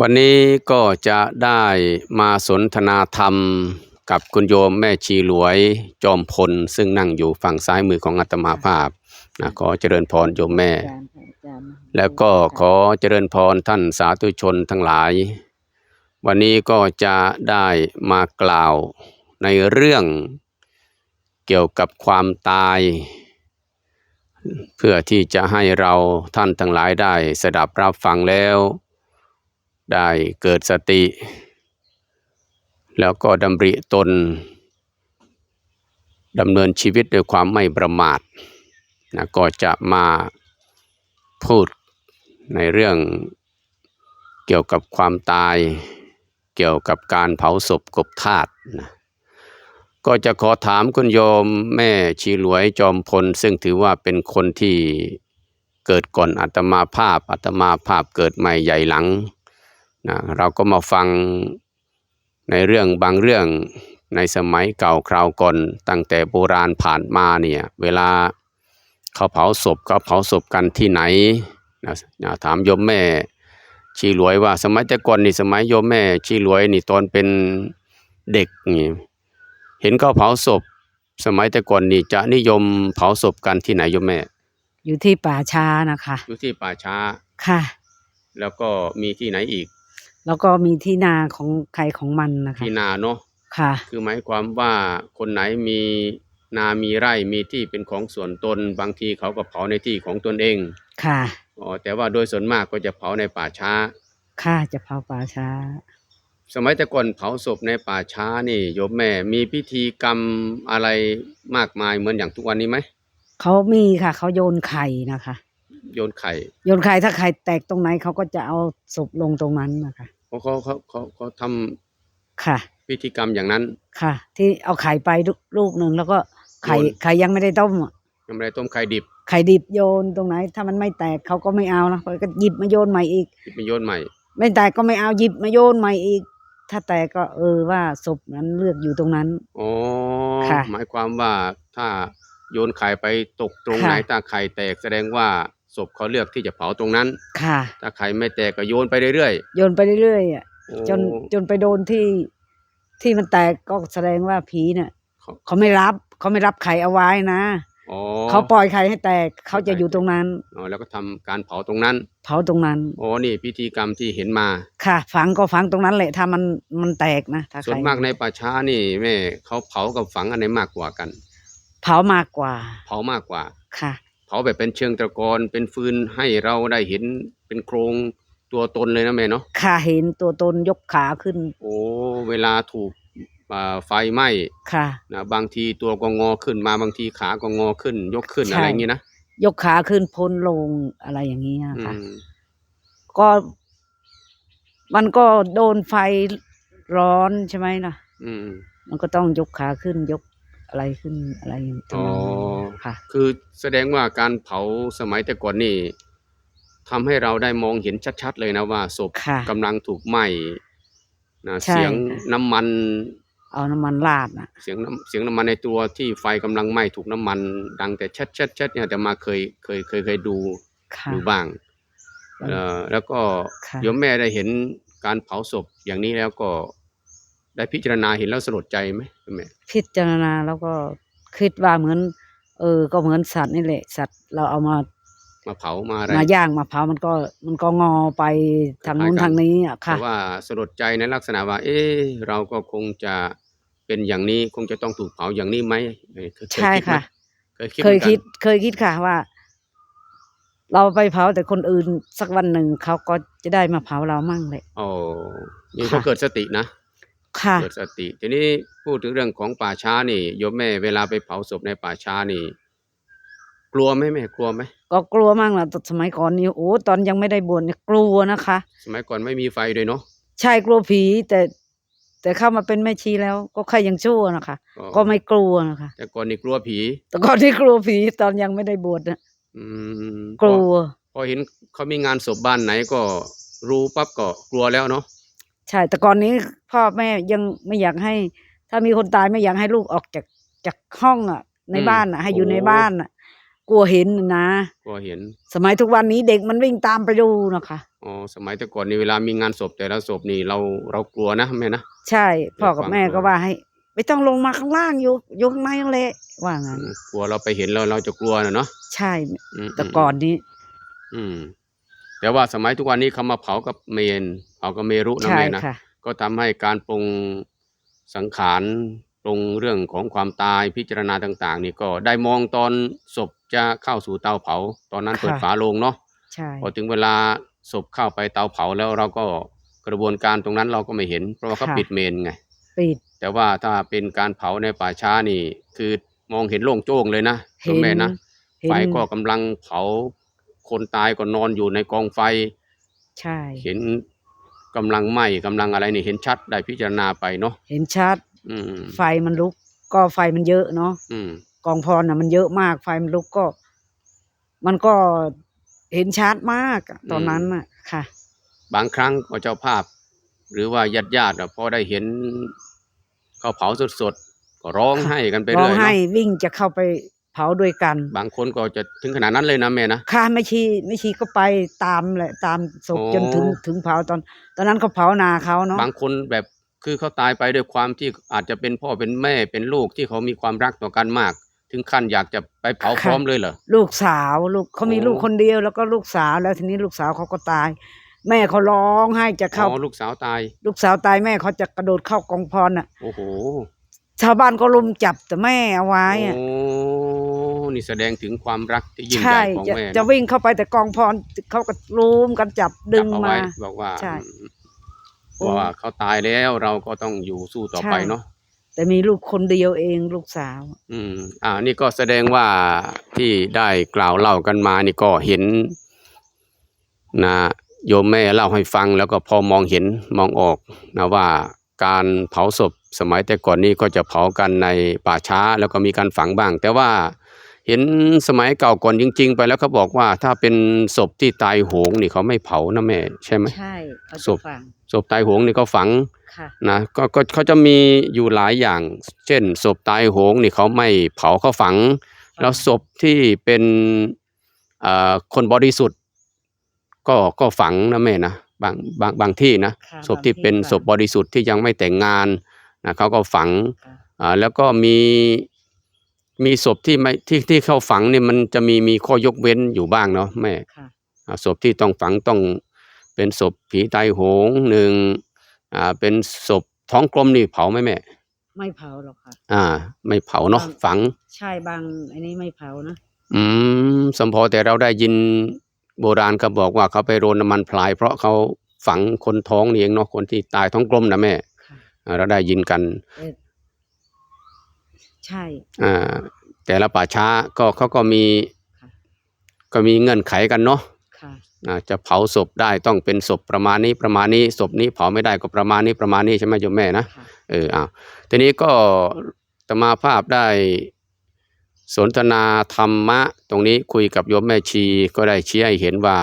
วันนี้ก็จะได้มาสนทนาธรรมกับคุณโยมแม่ชีหลวยจอมพล ซึ่งนั่งอยู่ฝั่งซ้ายมือของอาตมาภาพนะขอเจริญพรโยมแม่ แล้วก็ขอเจริญพรท่านสาธุชนทั้งหลาย วันนี้ก็จะได้มากล่าวในเรื่องเกี่ยวกับความตาย เพื่อที่จะให้เราท่านทั้งหลายได้สดับรับฟังแล้ว ได้เกิดสติ แล้วก็ดำริตนดำเนินชีวิตด้วยความไม่ประมาทนะก็จะมาพูดในเรื่องเกี่ยวกับความตาย เกี่ยวกับการเผาศพกบธาตุนะก็จะขอถามคุณโยมแม่ชีหลวยจอมพล ซึ่งถือว่าเป็นคนที่เกิดก่อนอาตมาภาพอาตมาภาพเกิดใหม่ใหญ่หลัง นะเราก็มาฟังในเรื่องบางเรื่องในสมัยเก่าคราวก่อนตั้งแต่โบราณผ่านมาเนี่ยเวลาเขาเผาศพเขาเผาศพกันที่ไหนนะนะถามโยมแม่ชีหลวยว่า สมัยแต่ก่อนนี่สมัยโยมแม่ชีหลวยนี่ตอนเป็นเด็กนี่เห็นเขาเผาศพ สมัยแต่ก่อนนี่จะนิยมเผาศพกันที่ไหนโยมแม่ อยู่ที่ป่าช้านะคะ อยู่ที่ป่าช้าค่ะ แล้วก็มีที่ไหนอีก แล้วก็มีที่นาของใครของมันนะคะที่นาเนาะค่ะ คือหมายความว่าคนไหนมีนามีไร่มีที่เป็นของส่วนตน บางทีเขาก็เผาในที่ของตนเองค่ะอ๋อแต่ว่าโดยส่วนมากก็จะเผาในป่าช้า ค่ะจะเผาป่าช้า สมัยแต่ก่อนเผาศพในป่าช้านี่โยมแม่มีพิธีกรรมอะไรมากมายเหมือนอย่างทุกวันนี้ไหมเขามีค่ะ เขาโยนไข่นะคะ โยนไข่ โยนไข่ถ้าไข่แตกตรงไหนเขาก็จะเอาศพลงตรงนั้นนะคะ เขาเขาเขาเขาเขาทำค่ะพิธีกรรมอย่างนั้น ค่ะ ที่เอาไข่ไปลูกลูกหนึ่งแล้วก็ไข่โยน ไข่ยังไม่ได้ต้มอะยังไม่ได้ต้มไข่ดิบไข่ดิบโยนตรงไหน ถ้ามันไม่แตกเขาก็ไม่เอานะเขาก็หยิบมาโยนใหม่อีกที่เป็นโยนใหม่ ไม่แตกก็ไม่เอาหยิบมาโยนใหม่อีก ถ้าแตกก็เออว่าศพนั้นเลือกอยู่ตรงนั้น อ๋อ ค่ะหมายความว่าถ้าโยนไข่ไปตกตรงค่ะ ไหนถ้าไข่แตกแสดงว่า ศพเขาเลือกที่จะเผาตรงนั้น ค่ะ ถ้าไข่ไม่แตกก็โยนไปเรื่อยโยนไปเรื่อยๆอะๆโอ้จนจนไปโดนที่ที่มันแตกก็แสดงว่าผีเนี่ยเขาเขาไม่รับเขาไม่รับไข่เอาไว้นะอ๋อเขาปล่อยไข่ให้แตกเขาจะอยู่ตรงนั้น อ๋อแล้วก็ทำการเผาตรงนั้นเผาตรงนั้น อ๋อนี่พิธีกรรมที่เห็นมา ค่ะ ฝังก็ฝังตรงนั้นแหละถ้ามันมันแตกนะถ้าส่วนไข่มากในป่าช้านี่แม่เขาเผากับฝังอันไหนมากกว่ากัน เผามากกว่าเผามากกว่า ค่ะ เผาแบบเป็นเชิงตะกอนเป็นฟืนให้เราได้เห็นเป็นโครงตัวตนเลยนะแม่เนาะค่ะเห็นตัวตนยกขาขึ้น โอ้เวลาถูกอ่าไฟไหม้ค่ะ นะบางทีตัวก็งอขึ้นมาบางทีขาก็งอขึ้น ยกขึ้นใช่ อะไรอย่างนี้นะยกขาขึ้นพ้นลงอะไรอย่างนี้ยอืค่ะมก็ มันก็โดนไฟร้อนใช่ไหมล่ะ อืมมันก็ต้องยกขาขึ้นยก อะไรขึ้นอะไรอย่างอ๋อนั้นค่ะ คือแสดงว่าการเผาสมัยแต่ก่อนนี่ทำให้เราได้มองเห็นชัดๆเลยนะว่าศพค่ะกำลังถูกไหม้นะใช่เสียงค่ะ น้ำมัน เอาน้ำมันราดน่ะ เสียงน้ำเสียงน้ำมันในตัวที่ไฟกำลังไหม้ถูกน้ำมันดังแต่ชัดชัดชัดเนี่ยแต่มาเคยเคยเคยเคยดูค่ะ ดูบ้างเอ่อแล้วก็ค่ะ โยมแม่ได้เห็นการเผาศพอย่างนี้แล้วก็ ได้พิจารณาเห็นแล้วสลดใจไหมโยมแม่พิจารณาแล้วก็คิดว่าเหมือน เออ ก็เหมือนสัตว์นี่แหละ สัตว์เราเอามามาเผามาอะไรมาย่างมาเผามันก็มันก็งอไปทางนู้นคล้ายๆกันทางนี้อะค่ะ แต่ว่าสลดใจในลักษณะว่า เอ๊ะเราก็คงจะเป็นอย่างนี้คงจะต้องถูกเผาอย่างนี้ไหมเคยเคยใช่คิดไหมค่ะ เคยคิดเคยคิดหมือนกันเคยคิดค่ะว่า เราไปเผาแต่คนอื่นสักวันหนึ่งเขาก็จะได้มาเผาเรามั่งเลย โอ้นี่ค่ะก็เกิดสตินะ ค่ะเกิดสติ ทีนี้พูดถึงเรื่องของป่าช้านี่โยมแม่เวลาไปเผาศพในป่าช้านี่ กลัวไหมแม่กลัวไหมก็กลัวมั่งล่ะสมัยก่อนนี่โอ้ตอนยังไม่ได้บวชเนี่ยกลัวนะคะ สมัยก่อนไม่มีไฟด้วยเนาะ ใช่กลัวผีแต่แต่เข้ามาเป็นแม่ชีแล้ว ก็ใครยังชั่วนะคะก็ก็ไม่กลัวนะคะ แต่ก่อนนี่กลัวผี แต่ก่อนที่กลัวผีตอนยังไม่ได้บวชนะอืมกลัว พอพอเห็นเขามีงานศพบ้านไหนก็รู้ปั๊บก็กลัวแล้วเนาะ ใช่ แต่ก่อนนี้พ่อแม่ยังไม่อยากให้ ถ้ามีคนตายไม่อยากให้ลูกออกจากจากห้องอะ ในบ้านอะ ให้อยู่ในบ้านอะ กลัวเห็นน่ะนะ ก็เห็น สมัยทุกวันนี้เด็กมันวิ่งตามไปดูนะคะ อ๋อ สมัยแต่ก่อนนี่เวลามีงานศพแต่ละศพนี่เราเรากลัวนะแม่นะ ใช่พ่อกับความแม่กลัก็วว่าให้ ไม่ต้องลงมาข้างล่างอยู่อยู่ข้างในนั่นแหละว่างั้น อืมกลัวเราไปเห็นแล้วเราจะกลัวนะเนาะใช่อืมแต่ก่อนนี้ อืม แต่ว่าสมัยทุกวันนี้เขามาเผากับเมน เผากับเมรุนะใช่แม่นะค่ะก็ทำให้การปรุงสังขารปรุงเรื่องของความตายพิจารณาต่าง ๆ นี่ก็ได้มองตอนศพจะเข้าสู่เตาเผา ตอนนั้นเปิดค่ะฝาโลงเนาะใช่พอถึงเวลาศพเข้าไปเตาเผาแล้วเราก็กระบวนการตรงนั้นเราก็ไม่เห็น เพราะว่าเขาปิดเมนไงปิดแต่ว่าถ้าเป็นการเผาในป่าช้านี่ คือมองเห็นโล่งโจ้งเลยนะคุเห็ณนแม่นะเห็นไฟก็กำลังเผาคนตายก็นอนอยู่ในกองไฟ ใช่ เห็น กำลังไหม้กำลังอะไรนี่เห็นชัดได้พิจารณาไปเนาะเห็นชัด อืมไฟมันลุก ก็ไฟมันเยอะเนาะอืมกองพรน่ะมันเยอะมาก ไฟมันลุกก็ มันก็เห็นชัดมากอะตอนนั้นน่ะ ค่ะ บางครั้งก็เจ้าภาพ หรือว่าญาติญาติๆพอได้เห็นเขาเผาสดๆก็ร้องค่ะไห้กันไปร้อเรื่งอยไห้เนาะวิ่งจะเข้าไป เผาด้วยกัน บางคนก็จะถึงขนาดนั้นเลยนะแม่นะข้าไม่ชีไม่ชีก็ไปตามแหละตามศพโอ้จนถึงถึงเผาตอน ตอนนั้นเขาเผานาเขาเนาะบางคนแบบคือเขาตายไปด้วยความที่อาจจะเป็นพ่อเป็นแม่เป็นลูกที่เขามีความรักต่อกันมาก ถึงขั้นอยากจะไปเผาพร้อมเลยเหรอลูกสาวลูกเขามีโอ้ลูกคนเดียวแล้วก็ลูกสาวแล้วทีนี้ลูกสาวเขาก็ตาย แม่เขาร้องไห้จะเข้าอ๋อลูกสาวตาย ลูกสาวตายแม่เขาจะกระโดดเข้ากองพรน่ะโอ้โหชาวบ้านก็ลุมจับแต่แม่เอาไว้อะโอ้ นี่แสดงถึงความรักที่ยิ่งใหใช่ญ่ของจะแม่จะเนาะวิ่งเข้าไปแต่กองพรเขาก็ลุมกันจับดึงจับเอมาไว้บอกว่าใช่อืมว่าเขาตายแล้วเราก็ต้องอยู่สู้ต่อไปใช่เนาะแต่มีลูกคนเดียวเองลูกสาว อืม อ่า นี่ก็แสดงว่าที่ได้กล่าวเล่ากันมานี่ก็เห็น นะโยมแม่เล่าให้ฟังแล้วก็พอมองเห็นมองออกนะว่าการเผาศพสมัยแต่ก่อนนี้ก็จะเผากันในป่าช้าแล้วก็มีการฝังบ้าง แต่ว่า เห็นสมัยเก่าก่อนจริง ๆ ไปแล้วเขาบอกว่าถ้าเป็นศพที่ตายโหงนี่เขาไม่เผานะแม่ใช่ไหมใช่เขาศจะพฟังศพตายโหงนี่เขาฝังค่ะนะก็ก็เขาจะมีอยู่หลายอย่าง เช่นศพตายโหงนี่เขาไม่เผาเขาฝัง แล้วศพที่เป็นเอ่อคนบริสุทธิ์ ก็ก็ฝังนะแม่นะบางบางบางที่นะค่ะศพที่เป็นบางที่ศพบริสุทธิ์ที่ยังไม่แต่งงานนะเขาก็ฝังค่ะอ่าแล้วก็มี มีศพที่ไม่ที่ที่เขาฝังเนี่ยมันจะมีมีข้อยกเว้นอยู่บ้างเนาะแม่ค่ะอ่าศพที่ต้องฝังต้องเป็นศพผีตายโหงหนึ่งอ่าเป็นศพท้องกลมนี่เผาไหมแม่ ไม่เผาหรอกค่ะ อ่า ไม่เผาเนาะบางฝังใช่บางอันนี้ไม่เผานะอืมสมพอแต่เราได้ยินโบราณเขาบอกว่าเขาไปโรนน้ำมันพลาย เพราะเขาฝังคนท้องนี่เองเนาะคนที่ตายท้องกลมนะแม่ค่ะอ่าเราได้ยินกันเอ่อ ใช่ อ่าแต่ละป่าช้าก็เขาก็มีค่ะก็มีเงื่อนไขกันเนาะค่ะ อ่าจะเผาศพได้ต้องเป็นศพประมาณนี้ประมาณนี้ศพนี้เผาไม่ได้ก็ประมาณนี้ประมาณนี้ใช่ไหมโยมแม่นะค่ะ เอออ้าวทีนี้ก็ตมาภาพได้สนทนาธรรมะ ตรงนี้คุยกับโยมแม่ชีก็ได้ชี้ให้เห็นว่า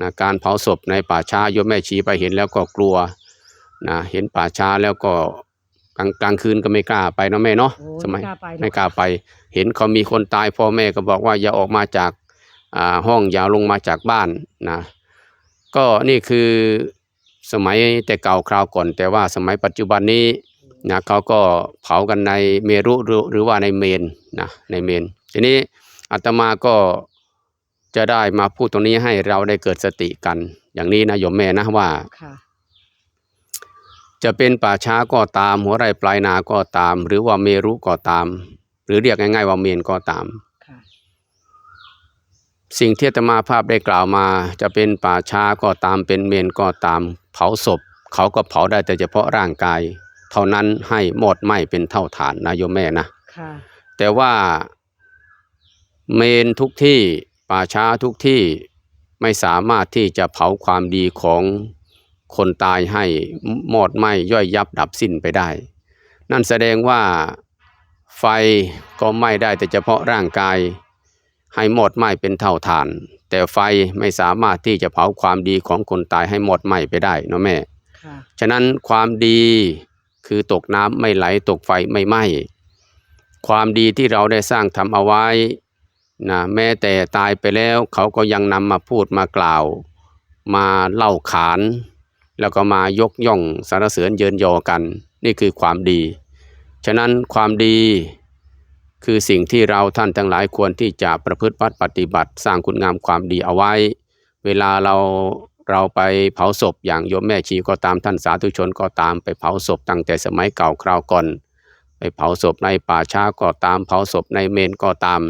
นะการเผาศพในป่าช้าโยมแม่ชีไปเห็นแล้วก็กลัวนะเห็นป่าช้าแล้วก็ กลางกลางคืนก็ไม่กล้าไปเนาะแม่เนาะโอ้สมัยไม่กล้าไปหรอกไม่กล้าไป เห็นเขามีคนตายพ่อแม่ก็บอกว่าอย่าออกมาจากอ่าห้องอย่าลงมาจากบ้านนะก็นี่คือสมัยแต่เก่าคราวก่อน แต่ว่าสมัยปัจจุบันนี้นะเขาก็เผากันในเมรุหรือหรือว่าในเมนนะในเมน ทีนี้อาตมาก็จะได้มาพูดตรงนี้ให้เราได้เกิดสติกัน อย่างนี้นะโยมแม่นะว่า ค่ะ จะเป็นป่าช้าก็ตาม หัวไร่ปลายนาก็ตาม หรือว่าเมรุก็ตาม หรือเรียกง่ายๆว่าเมนก็ตามค่ะสิ่งที่อาตมาภาพได้กล่าวมา จะเป็นป่าช้าก็ตามเป็นเมนก็ตาม เผาศพ เขาก็เผาได้แต่เฉพาะร่างกาย เท่านั้นให้หมดไหม้เป็นเท่าฐานนะโยมแม่นะค่ะแต่ว่าเมนทุกที่ป่าช้าทุกที่ไม่สามารถที่จะเผาความดีของ คนตายให้หมอดไหม้ย่อยยับดับสิ้นไปได้ นั่นแสดงว่าไฟก็ไหม้ได้แต่เฉพาะร่างกาย ให้หมดไหม้เป็นเท่าฐาน แต่ไฟไม่สามารถที่จะเผาความดีของคนตายให้หมดไหม้ไปได้เนาะแม่ค่ะฉะนั้นความดีคือตกน้ำไม่ไหลตกไฟไม่ไหม้ความดีที่เราได้สร้างทำเอาไว้นะแม้แต่ตายไปแล้วเขาก็ยังนำมาพูดมากล่าว มาเล่าขาน แล้วก็มายกย่องสรรเสริญเยินยอกัน นี่คือความดี ฉะนั้นความดีคือสิ่งที่เราท่านทั้งหลายควรที่จะประพฤติปฏิบัติ สร้างคุณงามความดีเอาไว้ เวลาเราเราไปเผาศพอย่างโยมแม่ชีก็ตามท่านสาธุชนก็ตามไปเผาศพตั้งแต่สมัยเก่าคราวก่อน ไปเผาศพในป่าช้าก็ตามเผาศพในเมนก็ตาม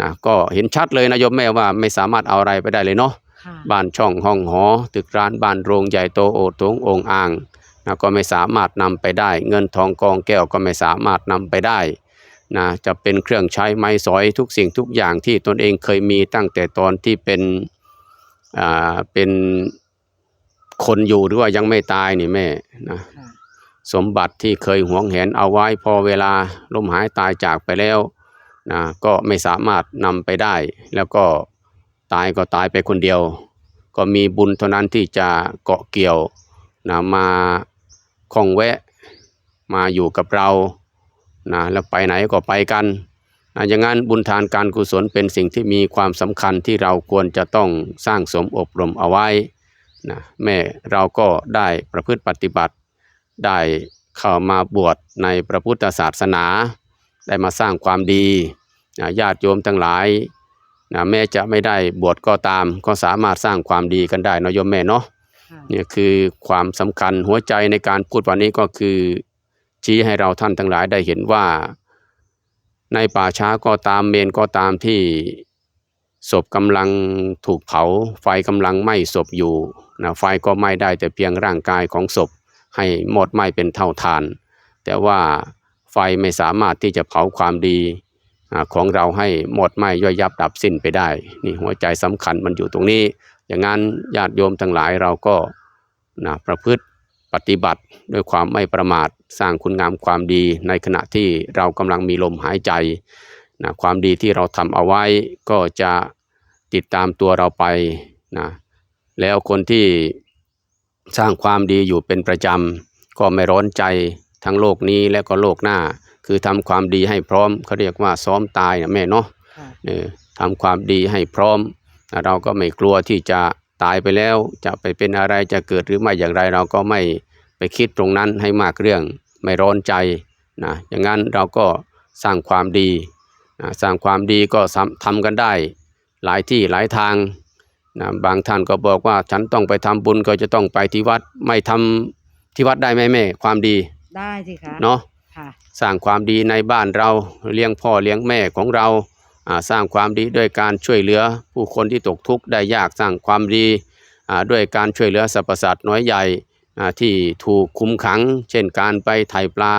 นะก็เห็นชัดเลยนะโยมแม่ว่าไม่สามารถเอาอะไรไปได้เลยเนาะ บ้านช่องห้องหอ ตึกร้านบ้านโรงใหญ่โตโอดโถงโองอ่างนะก็ไม่สามารถนำไปได้ เงินทองกองแก้วก็ไม่สามารถนำไปได้นะจะเป็นเครื่องใช้ไม้สอยทุกสิ่งทุกอย่างที่ตนเองเคยมีตั้งแต่ตอนที่เป็นอ่าเป็นคนอยู่หรือว่ายังไม่ตายนี่แม่นะค่ะสมบัติที่เคยหวงแหนเอาไว้พอเวลาล้มหายตายจากไปแล้วนะก็ไม่สามารถนำไปได้ แล้วก็ ตายก็ตายไปคนเดียว ก็มีบุญเท่านั้นที่จะเกาะเกี่ยวนะมาคองแวะมาอยู่กับเรานะแล้วไปไหนก็ไปกันนะอย่างนั้นบุญทานการกุศลเป็นสิ่งที่มีความสำคัญที่เราควรจะต้องสร้างสมอบรมเอาไว้นะแม่เราก็ได้ประพฤติปฏิบัติ ได้เข้ามาบวชในพระพุทธศาสนา ได้มาสร้างความดีนะญาติโยมทั้งหลาย นะแม้จะไม่ได้บวชก็ตาม ก็สามารถสร้างความดีกันได้เนาะโยมแม่เนาะค่ะเนี่ยคือความสำคัญหัวใจในการพูดวันนี้ก็คือ ชี้ให้เราท่านทั้งหลายได้เห็นว่า ในป่าช้าก็ตามเมนก็ตามที่ศพกำลังถูกเผา ไฟกำลังไหม้ศพอยู่นะไฟก็ไหม้ได้แต่เพียงร่างกายของศพ ให้หมดไหม้เป็นเท่าทาน แต่ว่าไฟไม่สามารถที่จะเผาความดีอ่า ของเราให้หมดไหมย่อยยับดับสิ้นไปได้ นี่หัวใจสำคัญมันอยู่ตรงนี้ อย่างนั้นญาติโยมทั้งหลายเราก็นะประพฤติปฏิบัติด้วยความไม่ประมาทสร้างคุณงามความดีในขณะที่เรากำลังมีลมหายใจนะความดีที่เราทำเอาไว้ก็จะติดตามตัวเราไปนะแล้วคนที่สร้างความดีอยู่เป็นประจำก็ไม่ร้อนใจทั้งโลกนี้และก็โลกหน้า คือทำความดีให้พร้อมเขาเรียกว่าซ้อมตายนะแม่เนาะค่ะเออทำความดีให้พร้อม เราก็ไม่กลัวที่จะตายไปแล้ว จะไปเป็นอะไรจะเกิดหรือไม่อย่างไร เราก็ไม่ไปคิดตรงนั้นให้มากเรื่องไม่ร้อนใจนะอย่างนั้นเราก็สร้างความดีนะสร้างความดีก็ทำทำกันได้ หลายที่หลายทางนะบางท่านก็บอกว่าฉันต้องไปทำบุญก็จะต้องไปที่วัดไม่ทำที่วัดได้ไหมแม่ ความดีได้สิคะเนาะค่ะ สร้างความดีในบ้านเราเลี้ยงพ่อเลี้ยงแม่ของเราอ่าสร้างความดีด้วยการช่วยเหลือ ผู้คนที่ตกทุกข์ได้ยากสร้างความดีอ่าด้วยการช่วยเหลือสรรพสัตว์น้อยใหญ่อ่าที่ถูกคุมขัง เช่นการไปไถ่ปลา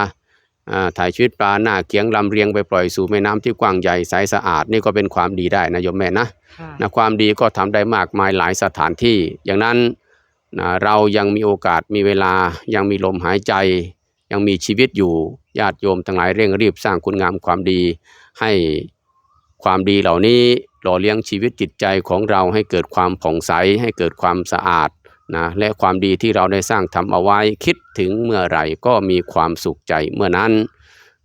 อ่าถ่ายชีวิตปลาหน้าเขียงลำเรียงไปปล่อยสู่แม่น้ำที่กว้างใหญ่ใสสะอาดนี่ก็เป็นความดีได้นะโยมแม่นะค่ะนะความดีก็ทำได้มากมายหลายสถานที่ อย่างนั้นนะเรายังมีโอกาสมีเวลายังมีลมหายใจ ยังมีชีวิตอยู่ ญาติโยมทั้งหลายเร่งรีบสร้างคุณงามความดี ให้ความดีเหล่านี้หล่อเลี้ยงชีวิตจิตใจของเราให้เกิดความผ่องใสให้เกิดความสะอาดนะและความดีที่เราได้สร้างทำเอาไว้คิดถึงเมื่อไหร่ก็มีความสุขใจเมื่อนั้น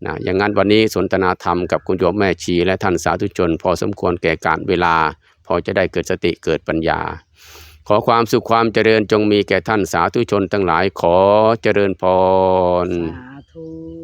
นะอย่างนั้นวันนี้สนทนาธรรมกับคุณโยมแม่ชีและท่านสาธุชน พอสมควรแก่การเวลา พอจะได้เกิดสติเกิดปัญญา ขอความสุขความเจริญจงมีแก่ท่านสาธุชนทั้งหลายขอเจริญพรสาธุ